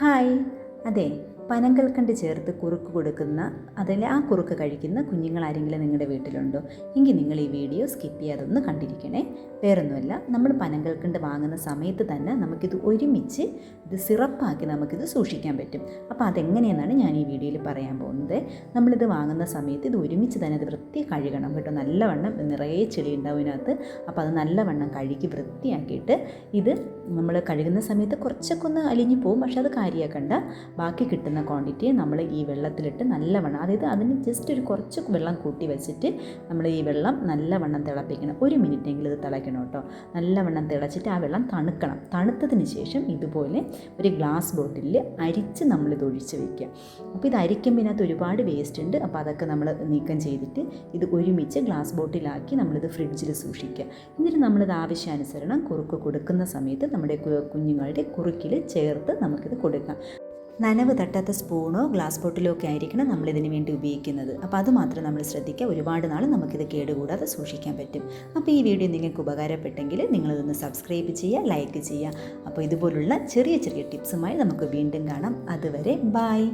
Hi. അതെ പനങ്കൽക്കണ്ട് ചേർത്ത് കുറുക്ക് കൊടുക്കുന്ന അതിൽ ആ കുറുക്ക് കഴിക്കുന്ന കുഞ്ഞുങ്ങൾ ആരെങ്കിലും നിങ്ങളുടെ വീട്ടിലുണ്ടോ? എങ്കിൽ നിങ്ങൾ ഈ വീഡിയോ സ്കിപ്പ് ചെയ്യാതൊന്ന് കണ്ടിരിക്കണേ. വേറൊന്നുമല്ല നമ്മൾ പനങ്കൽക്കണ്ട് വാങ്ങുന്ന സമയത്ത് തന്നെ നമുക്കിത് ഒരുമിച്ച് ഇത് സിറപ്പാക്കി നമുക്കിത് സൂക്ഷിക്കാൻ പറ്റും. അപ്പോൾ അതെങ്ങനെയെന്നാണ് ഞാൻ ഈ വീഡിയോയിൽ പറയാൻ പോകുന്നത്. നമ്മളിത് വാങ്ങുന്ന സമയത്ത് ഇത് ഒരുമിച്ച് തന്നെ അത് വൃത്തി കഴുകണം കേട്ടോ. നല്ലവണ്ണം നിറയെ ചെളി ഉണ്ടാവും ഇതിനകത്ത്. അപ്പോൾ അത് നല്ലവണ്ണം കഴുകി വൃത്തിയാക്കിയിട്ട് ഇത് നമ്മൾ കഴുകുന്ന സമയത്ത് കുറച്ചൊക്കെ ഒന്ന് അലിഞ്ഞു പോകും. പക്ഷെ അത് കാര്യമാക്കണ്ട. ബാക്കി കിട്ടുന്ന ക്വാണ്ടിറ്റി നമ്മൾ ഈ വെള്ളത്തിലിട്ട് നല്ലവണ്ണം അതായത് അതിന് ജസ്റ്റ് ഒരു കുറച്ച് വെള്ളം കൂട്ടി വെച്ചിട്ട് നമ്മൾ ഈ വെള്ളം നല്ലവണ്ണം തിളപ്പിക്കണം. ഒരു മിനിറ്റ് എങ്കിലും ഇത് തിളയ്ക്കണം കേട്ടോ നല്ലവണ്ണം തിളച്ചിട്ട് ആ വെള്ളം തണുക്കണം. തണുത്തതിന് ശേഷം ഇതുപോലെ ഒരു ഗ്ലാസ് ബോട്ടിലിൽ അരിച്ച് നമ്മളിത് ഒഴിച്ച് വയ്ക്കുക. അപ്പോൾ ഇത് അരിക്കുമ്പോൾ ഒരുപാട് വേസ്റ്റ് ഉണ്ട്. അപ്പോൾ അതൊക്കെ നമ്മൾ നീക്കം ചെയ്തിട്ട് ഇത് ഒരുമിച്ച് ഗ്ലാസ് ബോട്ടിലാക്കി നമ്മളിത് ഫ്രിഡ്ജിൽ സൂക്ഷിക്കുക. എന്നിട്ട് നമ്മളിത് ആവശ്യാനുസരണം കുറുക്ക് കൊടുക്കുന്ന സമയത്ത് നമ്മുടെ കുഞ്ഞുങ്ങളുടെ കുറുക്കിൽ ചേർത്ത് നമുക്കിത് കൊടുക്കാം. നനവ് തട്ടാത്ത സ്പൂണോ ഗ്ലാസ് ബോട്ടിലോ ഒക്കെ ആയിരിക്കണം നമ്മളിതിന് വേണ്ടി ഉപയോഗിക്കുന്നത്. അപ്പോൾ അത് മാത്രം നമ്മൾ ശ്രദ്ധിക്കുക. ഒരുപാട് നാൾ നമുക്കിത് കേടുകൂടാതെ സൂക്ഷിക്കാൻ പറ്റും. അപ്പോൾ ഈ വീഡിയോ നിങ്ങൾക്ക് ഉപകാരപ്പെട്ടെങ്കിൽ നിങ്ങളിതൊന്ന് സബ്സ്ക്രൈബ് ചെയ്യുക ലൈക്ക് ചെയ്യുക. അപ്പോൾ ഇതുപോലുള്ള ചെറിയ ചെറിയ ടിപ്സുമായി നമുക്ക് വീണ്ടും കാണാം. അതുവരെ ബായ്.